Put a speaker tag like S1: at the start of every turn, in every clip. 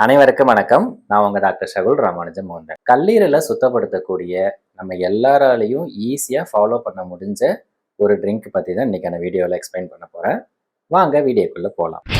S1: அனைவருக்கும் வணக்கம். நான் உங்கள் டாக்டர் ஷகுல் ராமானுஜம் மோகன் கல்லீரலை சுத்தப்படுத்தக்கூடிய நம்ம எல்லாராலையும் ஈஸியாக ஃபாலோ பண்ண முடிஞ்ச ஒரு ட்ரிங்க் பற்றி தான் இன்றைக்கான வீடியோவில் எக்ஸ்பிளைன் பண்ண போகிறேன் வாங்க வீடியோக்குள்ளே போகலாம்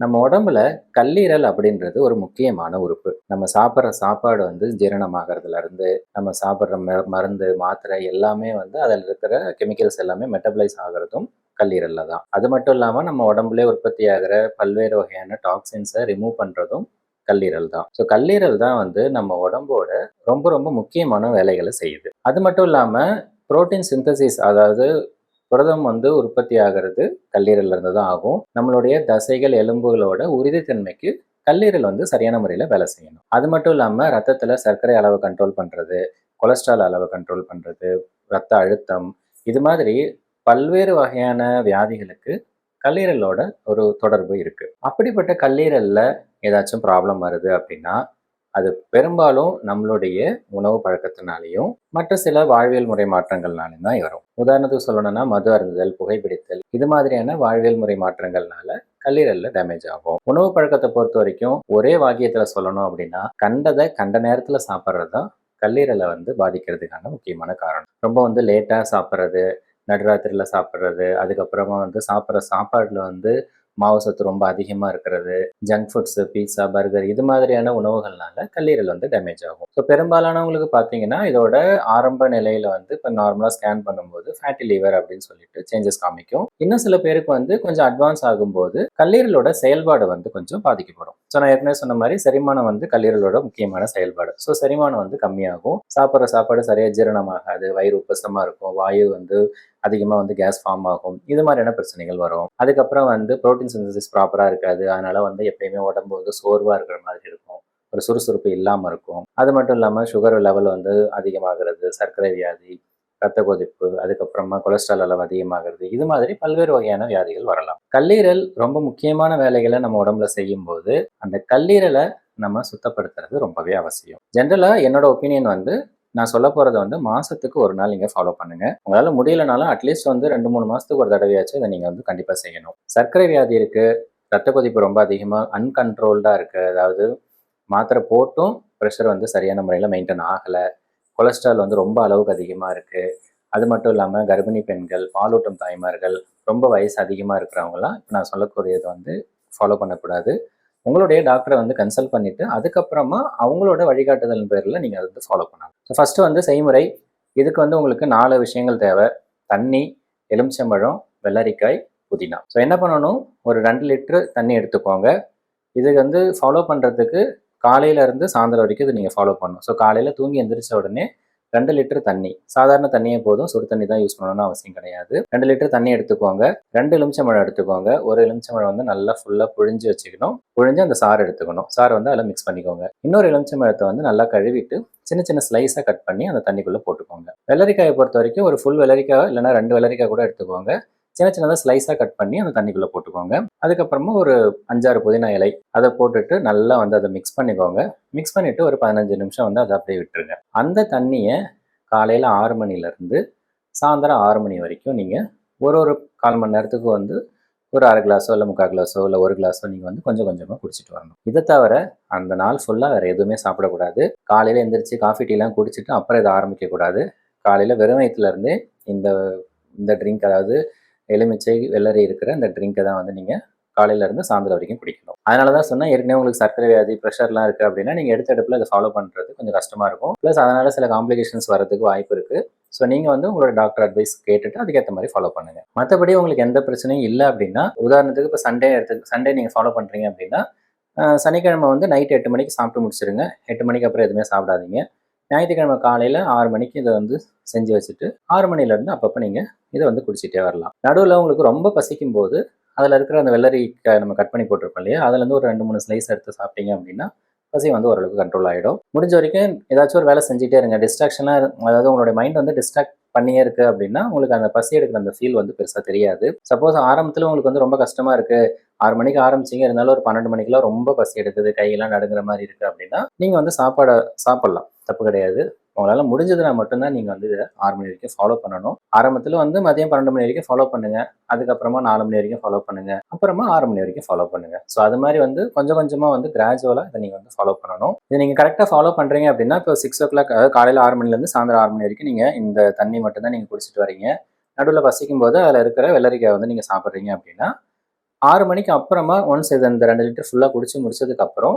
S1: நம்ம உடம்புல கல்லீரல் அப்படின்றது ஒரு முக்கியமான உறுப்பு. நம்ம சாப்பிட்ற சாப்பாடு வந்து ஜீரணமாகறதுல இருந்து நம்ம சாப்பிட்ற ம- மருந்து மாத்திரை எல்லாமே வந்து அதில் இருக்கிற கெமிக்கல்ஸ் எல்லாமே மெட்டபிளைஸ் ஆகிறதும் கல்லீரல்ல தான். அது மட்டும் இல்லாமல் நம்ம உடம்புலே உற்பத்தி ஆகிற பல்வேறு வகையான டாக்ஸின்ஸை ரிமூவ் பண்ணுறதும் கல்லீரல் தான். ஸோ கல்லீரல் தான் வந்து நம்ம உடம்போட ரொம்ப ரொம்ப முக்கியமான வேலைகளை செய்யுது. அது மட்டும் இல்லாமல் புரோட்டீன் சிந்தசிஸ் அதாவது புரதம் வந்து உற்பத்தி ஆகிறது கல்லீரல்ல இருந்து தான் ஆகும். நம்மளுடைய தசைகள் எலும்புகளோட உறுதித்தன்மைக்கு கல்லீரல் வந்து சரியான முறையில் வேலை செய்யணும். அது மட்டும் இல்லாமல் ரத்தத்தில் சர்க்கரை அளவை கண்ட்ரோல் பண்ணுறது கொலஸ்ட்ரால் அளவை கண்ட்ரோல் பண்ணுறது ரத்த அழுத்தம் இது மாதிரி பல்வேறு வகையான வியாதிகளுக்கு கல்லீரலோட ஒரு தொடர்பு இருக்குது அப்படிப்பட்ட கல்லீரலில் ஏதாச்சும் ப்ராப்ளம் வருது அப்படின்னா அது பெரும்பாலும் நம்மளுடைய உணவு பழக்கத்தினாலையும் மற்ற சில வாழ்வியல் முறை மாற்றங்கள்னாலையும் தான் வரும். உதாரணத்துக்கு சொல்லணும்னா மது அருந்துதல் புகைப்பிடித்தல் இது மாதிரியான வாழ்வியல் முறை மாற்றங்கள்னால கல்லீரல்ல டேமேஜ் ஆகும். உணவு பழக்கத்தை பொறுத்த வரைக்கும் ஒரே வாக்கியத்துல சொல்லணும் அப்படின்னா கண்டதை கண்ட நேரத்துல சாப்பிட்றது தான் கல்லீரலை வந்து பாதிக்கிறதுக்கான முக்கியமான காரணம். ரொம்ப வந்து லேட்டா சாப்பிட்றது நடுராத்திரியில் சாப்பிட்றது அதுக்கப்புறமா வந்து சாப்பிட்ற சாப்பாடில் வந்து மாவு சத்து ரொம்ப அதிகமாக இருக்கிறது ஜங்க் ஃபுட்ஸு பீஸா பர்கர் இது மாதிரியான உணவுகள்னால கல்லீரல் வந்து டேமேஜ் ஆகும். ஸோ பெரும்பாலானவங்களுக்கு பார்த்தீங்கன்னா இதோட ஆரம்ப நிலையில் வந்து இப்போ நார்மலாக ஸ்கேன் பண்ணும்போது ஃபேட்டி லிவர் அப்படின்னு சொல்லிட்டு சேஞ்சஸ் காமிக்கும். இன்னும் சில பேருக்கு வந்து கொஞ்சம் அட்வான்ஸ் ஆகும்போது கல்லீரலோட செயல்பாடு வந்து கொஞ்சம் பாதிக்கப்படும். ஸோ நான் ஏற்கனவே சொன்ன மாதிரி செரிமானம் வந்து கல்லீரலோட முக்கியமான செயல்பாடு. ஸோ செரிமானம் வந்து கம்மியாகும். சாப்பிட்ற சாப்பாடு சரியாக ஜீரணமாகாது வயிறு உப்பசமாக இருக்கும் வாயு வந்து அதிகமாக வந்து கேஸ் ஃபார்ம் ஆகும். இது மாதிரியான பிரச்சனைகள் வரும். அதுக்கப்புறம் வந்து புரோட்டீன் சிந்தசிஸ் ப்ராப்பராக இருக்காது. அதனால வந்து எப்பயுமே உடம்பு வந்து சோர்வாக இருக்கிற மாதிரி இருக்கும். ஒரு சுறுசுறுப்பு இல்லாமல் இருக்கும். அது மட்டும் இல்லாமல் சுகர் லெவல் வந்து அதிகமாகிறது சர்க்கரை வியாதி ரத்த கொதிப்பு அதுக்கப்புறமா கொலஸ்ட்ரால் அளவு அதிகமாகிறது. இது மாதிரி பல்வேறு வகையான வியாதிகள் வரலாம். கல்லீரல் ரொம்ப முக்கியமான வேலைகளை நம்ம உடம்புல செய்யும் போது அந்த கல்லீரலை நம்ம சுத்தப்படுத்துறது ரொம்பவே அவசியம். ஜென்ரலாக என்னோட ஒப்பீனியன் வந்து நான் சொல்ல போகிறத வந்து மாதத்துக்கு ஒரு நாள் நீங்கள் ஃபாலோ பண்ணுங்கள் உங்களால் முடியலனாலும் அட்லீஸ்ட் வந்து ரெண்டு மூணு மாதத்துக்கு ஒரு தடவையாச்சும் இதை நீங்கள் வந்து கண்டிப்பாக செய்யணும். சர்க்கரை வியாதி இருக்குது ரத்த கொதிப்பு ரொம்ப அதிகமாக அன்கண்ட்ரோல்டாக இருக்குது அதாவது மாத்திரை போட்டும் ப்ரெஷர் வந்து சரியான முறையில் மெயின்டைன் ஆகலை. கொலஸ்ட்ரால் வந்து ரொம்ப அளவுக்கு அதிகமாக இருக்குது அது மட்டும் இல்லாமல் கர்ப்பிணி பெண்கள் பாலூட்டும் தாய்மார்கள் ரொம்ப வயசு அதிகமாக இருக்கிறவங்களாம் இப்போ நான் சொல்லக்கூடியது வந்து ஃபாலோ பண்ணக்கூடாது. உங்களுடைய டாக்டரை வந்து கன்சல்ட் பண்ணிவிட்டு அதுக்கப்புறமா அவங்களோட வழிகாட்டுதல் பேரில் நீங்கள் அதை வந்து ஃபாலோ பண்ணலாம். ஸோ ஃபஸ்ட்டு வந்து செய்முறை. இதுக்கு வந்து உங்களுக்கு நாலு விஷயங்கள் தேவை. தண்ணி எலுமிச்சம்பழம் வெள்ளரிக்காய் புதினா. ஸோ என்ன பண்ணணும்? ஒரு ரெண்டு லிட்டரு தண்ணி எடுத்துக்கோங்க. இது வந்து ஃபாலோ பண்ணுறதுக்கு காலையிலேருந்து சாயந்தரம் வரைக்கும் இது நீங்கள் ஃபாலோ பண்ணணும். ஸோ காலையில் தூங்கி எந்திரிச்ச உடனே ரெண்டு லிட்டர் தண்ணி. சாதாரண தண்ணியே போதும். சுடு தண்ணி தான் யூஸ் பண்ணணும்னு அவசியம் கிடையாது. ரெண்டு லிட்டர் தண்ணி எடுத்துக்கோங்க. ரெண்டு எலுமிச்சம்பழம் எடுத்துக்கோங்க. ஒரு எலுமிச்சம்பழம் வந்து நல்லா ஃபுல்லாக புழிஞ்சு வச்சுக்கணும். புழிஞ்சு அந்த சாறு எடுத்துக்கணும். சாறு வந்து அதில் மிக்ஸ் பண்ணிக்கோங்க. இன்னொரு எலுமிச்சம்பழத்தை வந்து நல்லா கழுவிட்டு சின்ன சின்ன ஸ்லைஸாக கட் பண்ணி அந்த தண்ணிக்குள்ளே போட்டுக்கோங்க. வெள்ளரிக்காயை பொறுத்த வரைக்கும் ஒரு ஃபுல் வெள்ளரிக்காய் இல்லைன்னா ரெண்டு வெள்ளரிக்காய் கூட எடுத்துக்கோங்க. சின்ன சின்னதாக ஸ்லைஸாக கட் பண்ணி அந்த தண்ணிக்குள்ளே போட்டுக்கோங்க. அதுக்கப்புறமா ஒரு அஞ்சாறு புதினா இலை அதை போட்டுட்டு நல்லா வந்து அதை மிக்ஸ் பண்ணிக்கோங்க. மிக்ஸ் பண்ணிவிட்டு ஒரு பதினஞ்சு நிமிஷம் வந்து அதை அப்படியே விட்டுருங்க. அந்த தண்ணியை காலையில் ஆறு மணிலேருந்து சாயந்தரம் ஆறு மணி வரைக்கும் நீங்கள் ஒரு ஒரு கால் மணி நேரத்துக்கு வந்து ஒரு அரை கிளாஸோ இல்லை முக்கால் கிளாஸோ இல்லை ஒரு கிளாஸோ நீங்கள் வந்து கொஞ்சம் கொஞ்சமாக குடிச்சிட்டு வரணும். இதை தவிர அந்த நாள் ஃபுல்லாக வேறு எதுவுமே சாப்பிடக்கூடாது. காலையில் எந்திரிச்சு காஃபி டீலாம் குடிச்சிட்டு அப்புறம் இதை ஆரம்பிக்கக்கூடாது. காலையில் வெறும் வயிற்றுலேருந்தே இந்த இந்த ட்ரிங்க் அதாவது எலுமிச்சை வெள்ளரி இருக்கிற இந்த ட்ரிங்கை தான் வந்து நீங்கள் காலையிலேருந்து சாயந்தரம் வரைக்கும் குடிக்கணும். அதனால தான் சொன்னால் ஏற்கனவே உங்களுக்கு சர்க்கரை வியாதி ப்ரெஷர்லாம் இருக்குது அப்படின்னா நீங்கள் எடுத்த எடுப்பில் அதை ஃபாலோ பண்ணுறது கொஞ்சம் கஷ்டமாக இருக்கும். ப்ளஸ் அதனால் சில காம்ப்ளிகேஷன்ஸ் வரதுக்கு வாய்ப்பு இருக்குது ஸோ நீங்கள் வந்து உங்களோட டாக்டர் அட்வைஸ் கேட்டுட்டு அதுக்கேற்ற மாதிரி ஃபாலோ பண்ணுங்கள் மற்றபடி உங்களுக்கு எந்த பிரச்சனையும் இல்லை அப்படின்னா உதாரணத்துக்கு இப்போ சண்டே எடுத்து சண்டே நீங்கள் ஃபாலோ பண்ணுறீங்க அப்படின்னா சனிக்கிழமை வந்து நைட் எட்டு மணிக்கு சாப்பிட்டு முடிச்சிருங்க. எட்டு மணிக்கு அப்புறம் எதுவுமே சாப்பிடாதீங்க. ஞாயிற்றுக்கிழமை காலையில் ஆறு மணிக்கு இதை வந்து செஞ்சு வச்சுட்டு ஆறு மணிலேருந்து அப்பப்போ நீங்கள் இதை வந்து குடிச்சிட்டே வரலாம். நடுவில் உங்களுக்கு ரொம்ப பசிக்கும் போது அதில் இருக்கிற அந்த வெள்ளரி நம்ம கட் பண்ணி போட்டிருப்போம் இல்லையா? அதுலேருந்து ஒரு ரெண்டு மூணு ஸ்லைஸ் எடுத்து சாப்பிட்டீங்க அப்படின்னா பசி வந்து ஓரளவுக்கு கண்ட்ரோல் ஆகிடும் முடிஞ்ச வரைக்கும் ஏதாச்சும் ஒரு வேலை செஞ்சுட்டே இருங்க. டிஸ்ட்ராக்ஷனாக அதாவது உங்களுடைய மைண்ட் வந்து டிஸ்ட்ராக்ட் பண்ணியே இருக்கு அப்படின்னா உங்களுக்கு அந்த பசி எடுக்கிற அந்த ஃபீல் வந்து பெருசாக தெரியாது. சப்போஸ் ஆரம்பத்தில் உங்களுக்கு வந்து ரொம்ப கஷ்டமாக இருக்கு. ஆறு மணிக்கு ஆரம்பிச்சிங்க இருந்தாலும் ஒரு பன்னெண்டு மணிக்கெல்லாம் ரொம்ப பசி எடுக்குது கையெல்லாம் நடுங்குற மாதிரி இருக்கு அப்படின்னா நீங்கள் வந்து சாப்பாடை சாப்பிட்லாம். தப்பு கிடையாது. உங்களால் முடிஞ்சதுனா மட்டும்தான் நீங்கள் வந்து இதை ஆறு மணி வரைக்கும் ஃபாலோ பண்ணணும். ஆரம்பத்தில் வந்து மதியம் பன்னெண்டு மணி வரைக்கும் ஃபாலோ பண்ணுங்க. அதுக்கப்புறமா நாலு மணி வரைக்கும் ஃபாலோ பண்ணுங்க. அப்புறமா ஆறு மணி வரைக்கும் ஃபாலோ பண்ணுங்க. ஸோ அது மாதிரி வந்து கொஞ்சம் கொஞ்சமாக வந்து கிராஜுவலாக இதை நீங்கள் வந்து ஃபாலோ பண்ணணும். இதை நீங்கள் கரெக்டாக ஃபாலோ பண்ணுறீங்க அப்படின்னா இப்போ சிக்ஸ் ஓ கிளாக் அதாவது காலையில் ஆறு மணிலேருந்து சாயந்தரம் ஆறு மணி வரைக்கும் நீங்கள் இந்த தண்ணி மட்டும்தான் நீங்கள் குடிச்சிட்டு வரீங்க. நடுவில் பசிக்கும் போது அதில் இருக்கிற வெள்ளரிக்காய் வந்து நீங்கள் சாப்பிட்றீங்க அப்படின்னா ஆறு மணிக்கு அப்புறமா ஒன்ஸ் இது இந்த ரெண்டு லிட்டர் ஃபுல்லாக குடிச்சு முடிச்சதுக்கப்புறம்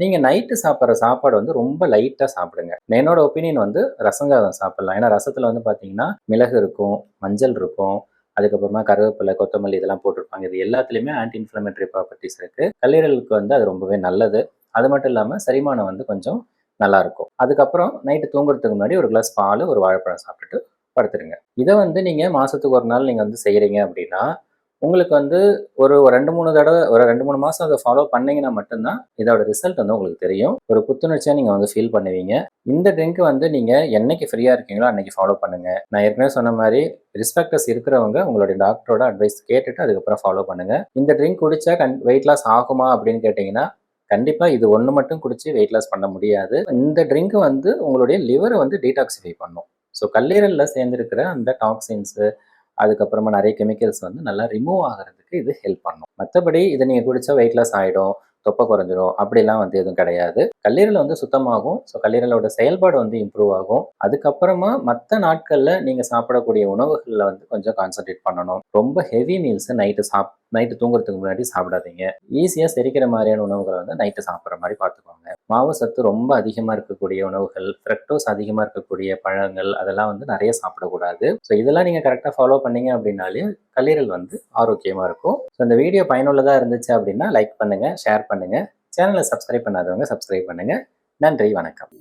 S1: நீங்கள் நைட்டு சாப்பிட்ற சாப்பாடு வந்து ரொம்ப லைட்டாக சாப்பிடுங்க. என்னோட ஒப்பீனியன் வந்து ரசங்காதம் சாப்பிட்லாம். ஏன்னா ரசத்தில் வந்து பார்த்தீங்கன்னா மிளகு இருக்கும் மஞ்சள் இருக்கும் அதுக்கப்புறமா கருவேப்பிலை கொத்தமல்லி இதெல்லாம் போட்டிருப்பாங்க. இது எல்லாத்துலேயுமே ஆன்டி இன்ஃப்ளமேட்டரி ப்ராப்பர்ட்டிஸ் இருக்குது கல்லீரலுக்கு வந்து அது ரொம்பவே நல்லது. அது மட்டும் இல்லாமல் செரிமானம் வந்து கொஞ்சம் நல்லாயிருக்கும் அதுக்கப்புறம் நைட்டு தூங்குறதுக்கு முன்னாடி ஒரு கிளாஸ் பால் ஒரு வாழைப்பழம் சாப்பிட்டுட்டு படுத்துருங்க. இதை வந்து நீங்கள் மாதத்துக்கு ஒரு நாள் நீங்கள் வந்து செய்கிறீங்க அப்படின்னா உங்களுக்கு வந்து ஒரு ரெண்டு மூணு தடவை ஒரு ரெண்டு மூணு மாதம் அதை ஃபாலோ பண்ணீங்கன்னா மட்டும்தான் இதோட ரிசல்ட் வந்து உங்களுக்கு தெரியும். ஒரு புத்துணர்ச்சியாக நீங்கள் வந்து ஃபீல் பண்ணுவீங்க. இந்த ட்ரிங்க் வந்து நீங்கள் என்னைக்கு ஃப்ரீயாக இருக்கீங்களோ அன்னைக்கு ஃபாலோ பண்ணுங்க. நான் ஏற்கனவே சொன்ன மாதிரி ரிஸ்பெக்டர்ஸ் இருக்கிறவங்க உங்களுடைய டாக்டரோட அட்வைஸ் கேட்டுட்டு அதுக்கப்புறம் ஃபாலோ பண்ணுங்க. இந்த ட்ரிங்க் குடிச்சா கண் வெயிட் லாஸ் ஆகுமா அப்படின்னு கேட்டிங்கன்னா கண்டிப்பாக இது ஒன்று மட்டும் குடிச்சு வெயிட் லாஸ் பண்ண முடியாது. இந்த ட்ரிங்க் வந்து உங்களுடைய லிவரை வந்து டீடாக்சிஃபை பண்ணும். ஸோ கல்லீரலில் சேர்ந்துருக்கிற அந்த டாக்ஸின்ஸு அதுக்கப்புறமா நிறைய கெமிக்கல்ஸ் வந்து நல்லா ரிமூவ் ஆகிறதுக்கு இது ஹெல்ப் பண்ணும். மற்றபடி இதை நீங்கள் குடித்தா வெயிட் லாஸ் ஆகிடும் தொப்பை குறைஞ்சிரும் அப்படிலாம் வந்து எதுவும் கிடையாது. கல்லீரல் வந்து சுத்தமாகும். ஸோ கல்லீரலோட செயல்பாடு வந்து இம்ப்ரூவ் ஆகும். அதுக்கப்புறமா மற்ற நாட்களில் நீங்கள் சாப்பிடக்கூடிய உணவுகளில் வந்து கொஞ்சம் கான்சன்ட்ரேட் பண்ணணும். ரொம்ப ஹெவி மீல்ஸை நைட்டு சாப் நைட்டு தூங்குறதுக்கு முன்னாடி சாப்பிடாதீங்க. ஈஸியாக செரிக்கிற மாதிரியான உணவுகளை வந்து நைட்டு சாப்பிட்ற மாதிரி பார்த்துக்கோங்க. மாவு சத்து ரொம்ப அதிகமாக இருக்கக்கூடிய உணவுகள் ஃப்ரக்டோஸ் அதிகமாக இருக்கக்கூடிய பழங்கள் அதெல்லாம் வந்து நிறைய சாப்பிடக்கூடாது. ஸோ இதெல்லாம் நீங்கள் கரெக்டாக ஃபாலோ பண்ணீங்க அப்படின்னாலே கல்லீரல் வந்து ஆரோக்கியமாக இருக்கும். ஸோ இந்த வீடியோ பயனுள்ளதாக இருந்துச்சு அப்படின்னா லைக் பண்ணுங்கள் ஷேர் பண்ணுங்கள் சேனலை சப்ஸ்கிரைப் பண்ணாதவங்க சப்ஸ்கிரைப் பண்ணுங்கள் நன்றி வணக்கம்.